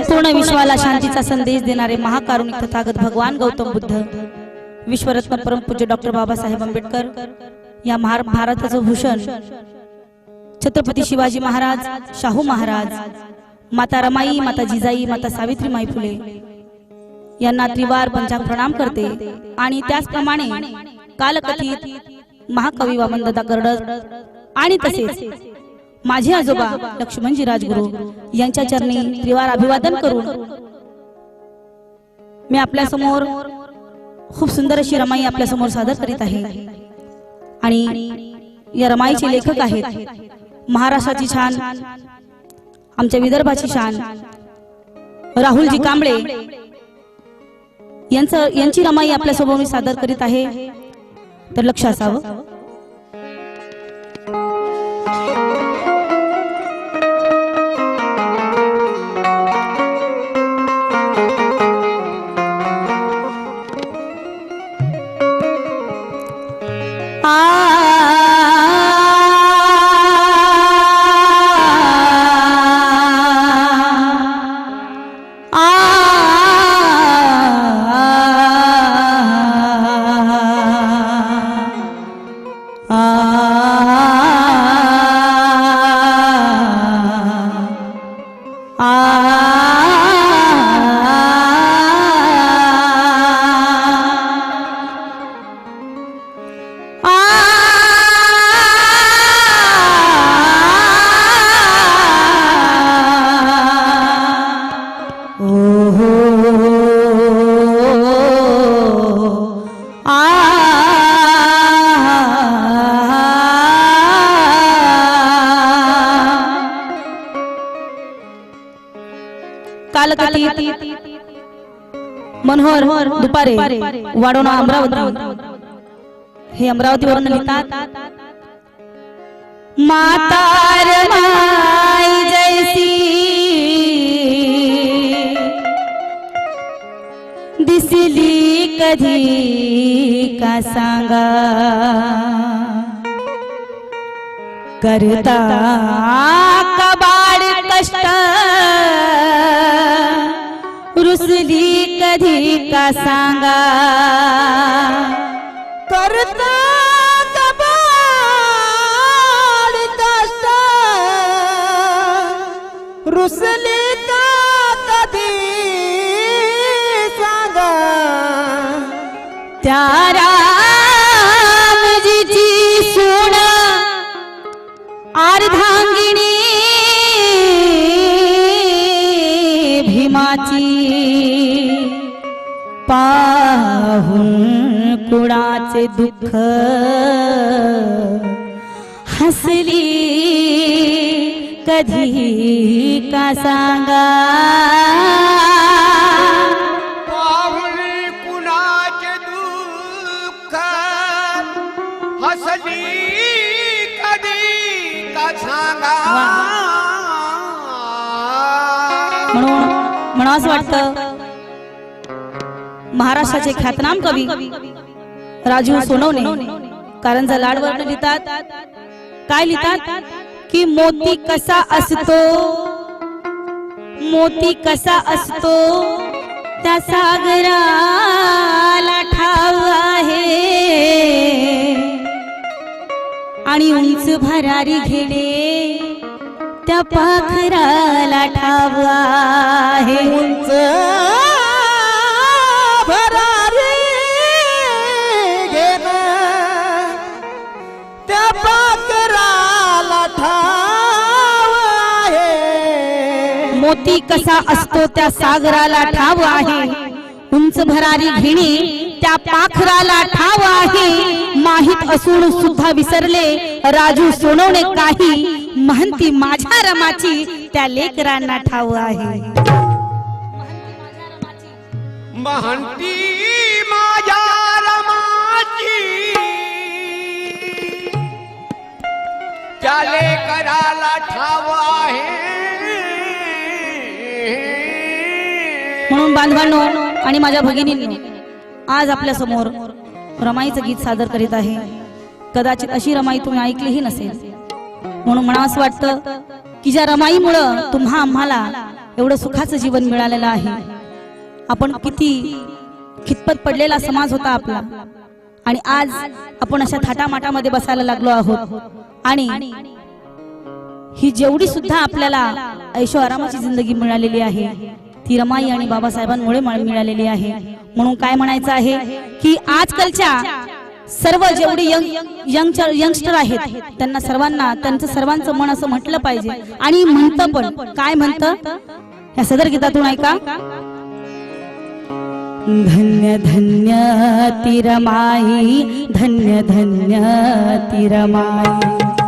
संपूर्ण विश्वाला शांतीचा संदेश देणारे महाकारुणिक तथागत भगवान गौतम बुद्ध विश्वरत्न परमपूज्य डॉक्टर बाबासाहेब आंबेडकर या महार भारताचं भूषण छत्रपती शिवाजी महाराज शाहू महाराज माता रमाई माता जिजाई माता सावित्रीमाई फुले यांना त्रिवार पंचांग प्रणाम करते. आणि त्याचप्रमाणे कालकथित महाकवी वामनदादा कर्डक आणि तसेच माझे आजोबा लक्ष्मणजी राजगुरू यांच्या चरणी त्रिवार अभिवादन करून मी आपल्यासमोर खूप सुंदर अशी रमाई आपल्यासमोर सादर करीत आहे. आणि या रमाईचे लेखक आहेत महाराष्ट्राची छान आमच्या विदर्भाची शान राहुलजी कांबळे यांचं यांची रमाई आपल्यासमोर मी सादर करीत आहे. तर लक्ष असावं. मनोहर दुपारे वाढवणं अमरावती. हे अमरावतीवरून लिहितात मातार माई जैसी दिसली कधी का सांगा? करता कबाड कष्ट. रुसली कधी का सांगा. करता कबाड रुसली का कधी सांगा. त्या रामजीची अर्धांगिणी भीमाची पाहून कुणाचे दुःख हसली कधी का सांगा? कुणाचे दुःख हसली कधी का सांगा? म्हणून म्हणून असं वाटतं महाराष्ट्राचे ख्यातनाम कवी राजू सोनवणे. कारंजा लाडवर लिहितात काय लिहितात? की मोती कसा असतो? मोती कसा असतो? त्या सागराला ठाव आहे. आणि उंच भरारी घेणे त्या पाखराला ठाव आहे. उंच मोती कसा असतो त्या सागराला ठाव आहे. उंच भरारी घेणे त्या पाखराला ठाव आहे. माहीत असून सुद्धा विसरले राजू सोनवणे काही. महंती माझ्या रमाची त्या लेकरांना ठाव आहे. महंती माझ्या रमाची. त्या लेकराला ठाव आहे. म्हणून बांधवांनो आणि माझ्या भगिनींनो आज आपल्यासमोर रमाईचं गीत सादर करीत आहे. कदाचित अशी रमाई तुम्ही ऐकलीही नसेल. म्हणून मला असं वाटतं की ज्या रमाईमुळं तुम्हा आम्हाला एवढं सुखाचं जीवन मिळालेलं आहे. आपण किती खितपत पडलेला समाज होता आपला. आणि आज आपण अशा थाटामाटामध्ये बसायला लागलो आहोत. आणि ही जेवढी सुद्धा आपल्याला ऐशो आरामाची जिंदगी मिळालेली आहे ती रमाई आणि बाबासाहेबांमुळे मिळालेली आहे. म्हणून काय म्हणायचं आहे की आजकालच्या सर्व जेवढे यंग यंगस्टर आहेत त्यांना सर्वांना त्यांचं सर्वांचं मन असं म्हटलं पाहिजे. आणि म्हणतं पण काय म्हणतं? या सदर गीतातून ऐका. धन्य धन्य तिरमाई धन्य धन्य तिरमाई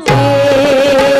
quer.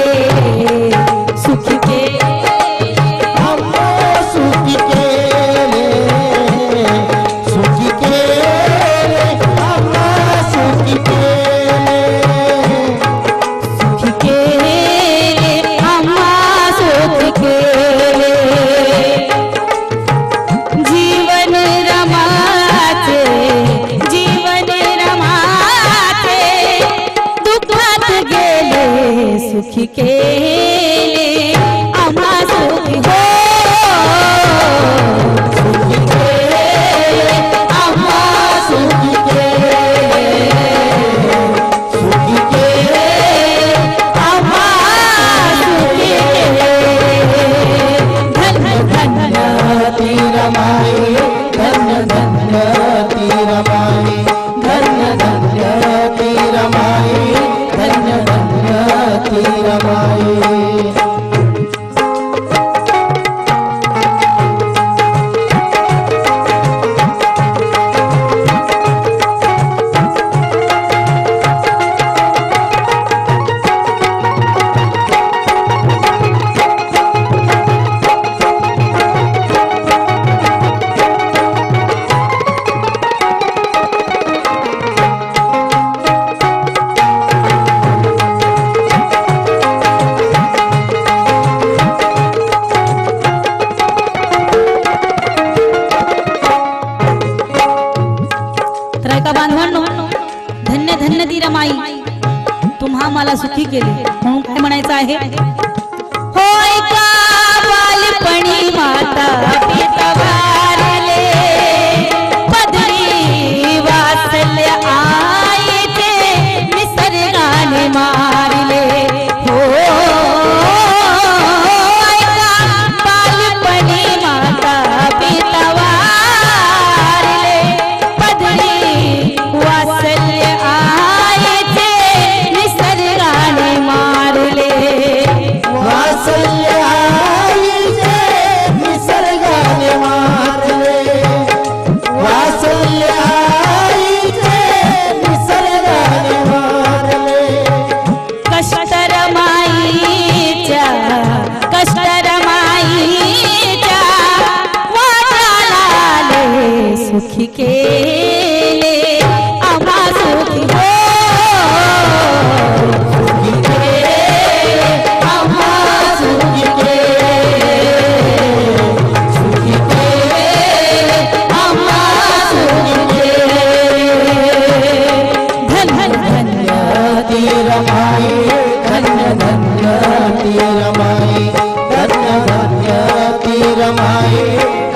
काय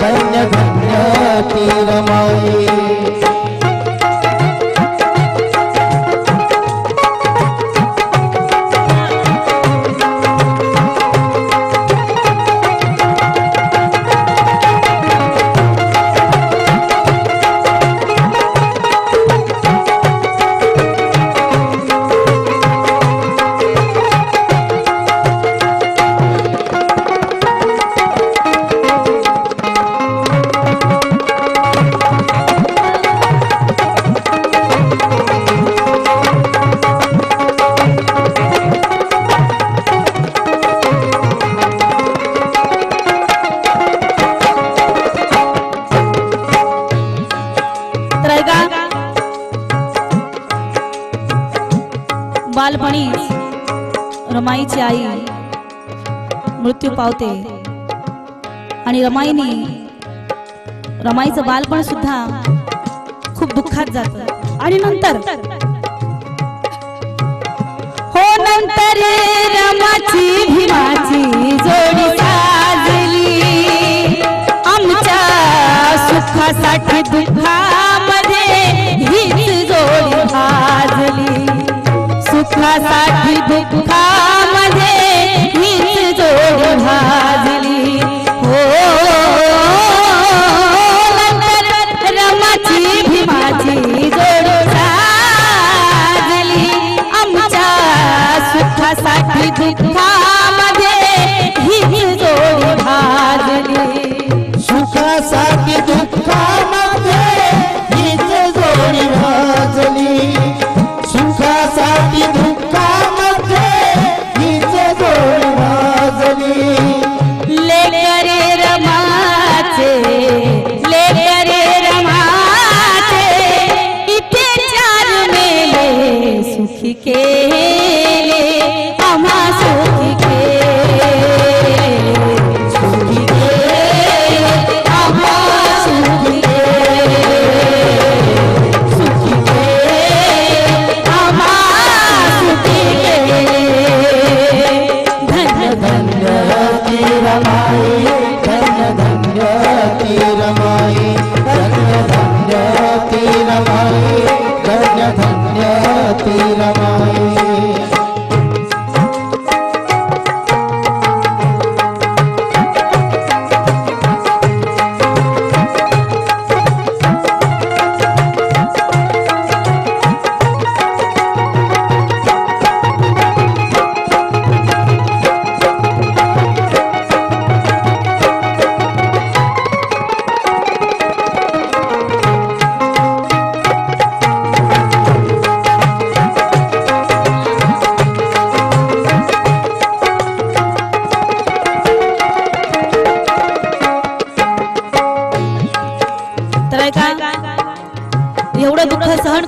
धन्य धन्य धन्य तीरमाई बालपणी रमाईची आई मृत्यू पावते. आणि रमाईने रमाईचं बालपण सुद्धा खूप दुःखात जात. आणि नंतर? हो नंतर रमाची भीमाची जोडी साजली. आमच्या सुखासाठी दुःखा হবে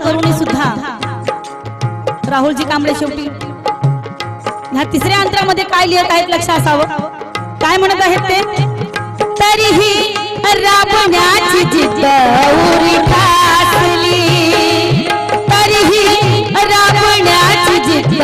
तरुणी सुद्धा. राहुलजी कांबळे शेवटी. ह्या तिसऱ्या अंतरामध्ये काय लिहित आहेत लक्ष असावं? काय म्हणत आहेत ते? तरीही राबण्याची जिद्द उरी तरीही राबण्याची जिद्द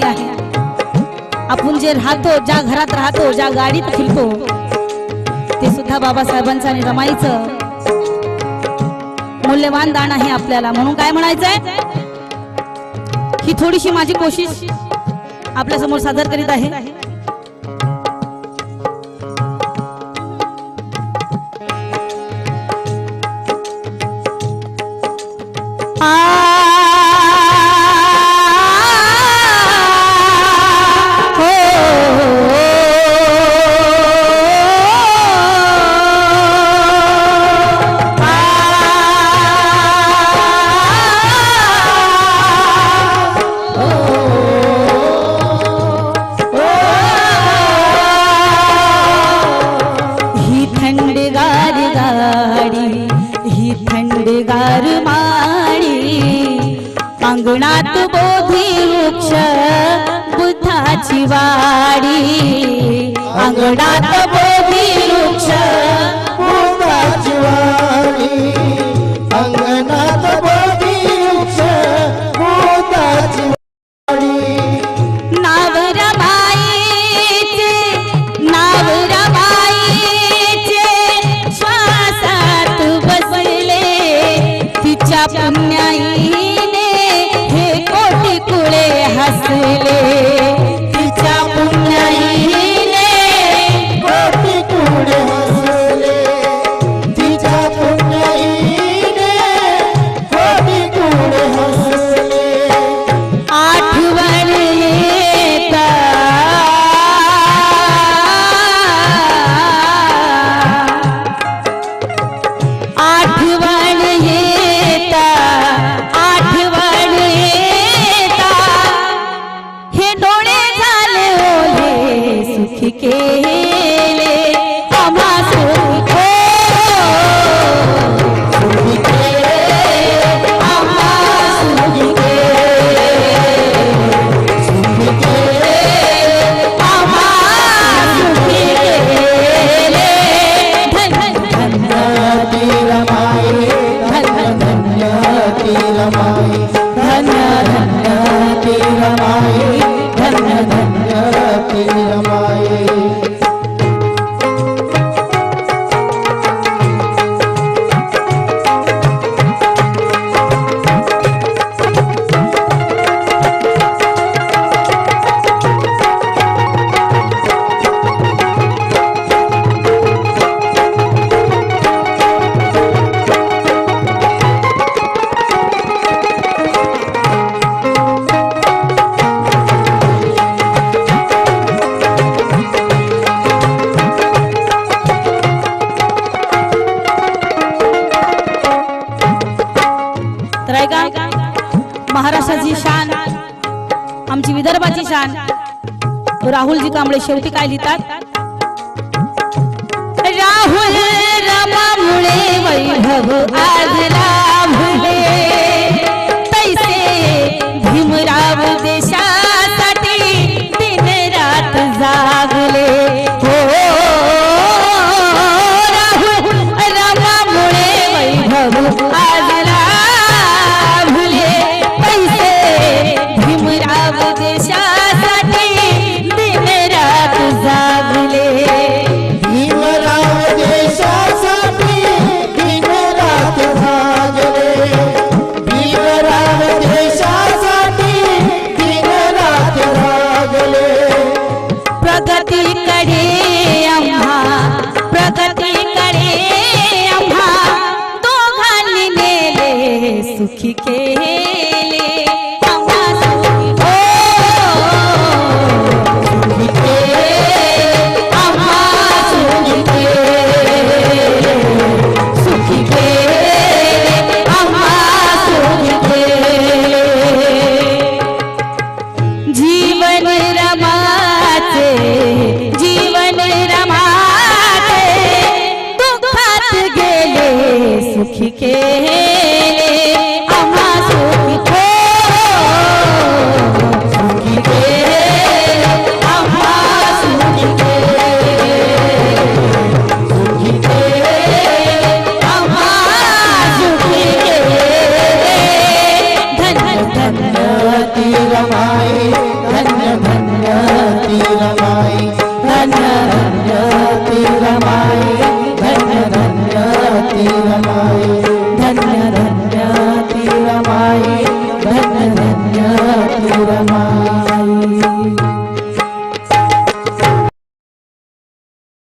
नाही आहे. आपण जे राहतो ज्या घरात राहतो ज्या गाडीत फिरतो ते सुद्धा बाबासाहेबांचं आणि रमाईचं मूल्यवान दान आहे आपल्याला. म्हणून काय म्हणायचंय? ही थोडीशी माझी कोशिश आपल्यासमोर सादर करीत आहे. दिवाळी अंगणात के राहुलजी कांबळे शेवटी काय लिहितात? राहुल रमामुळे वैभव आजला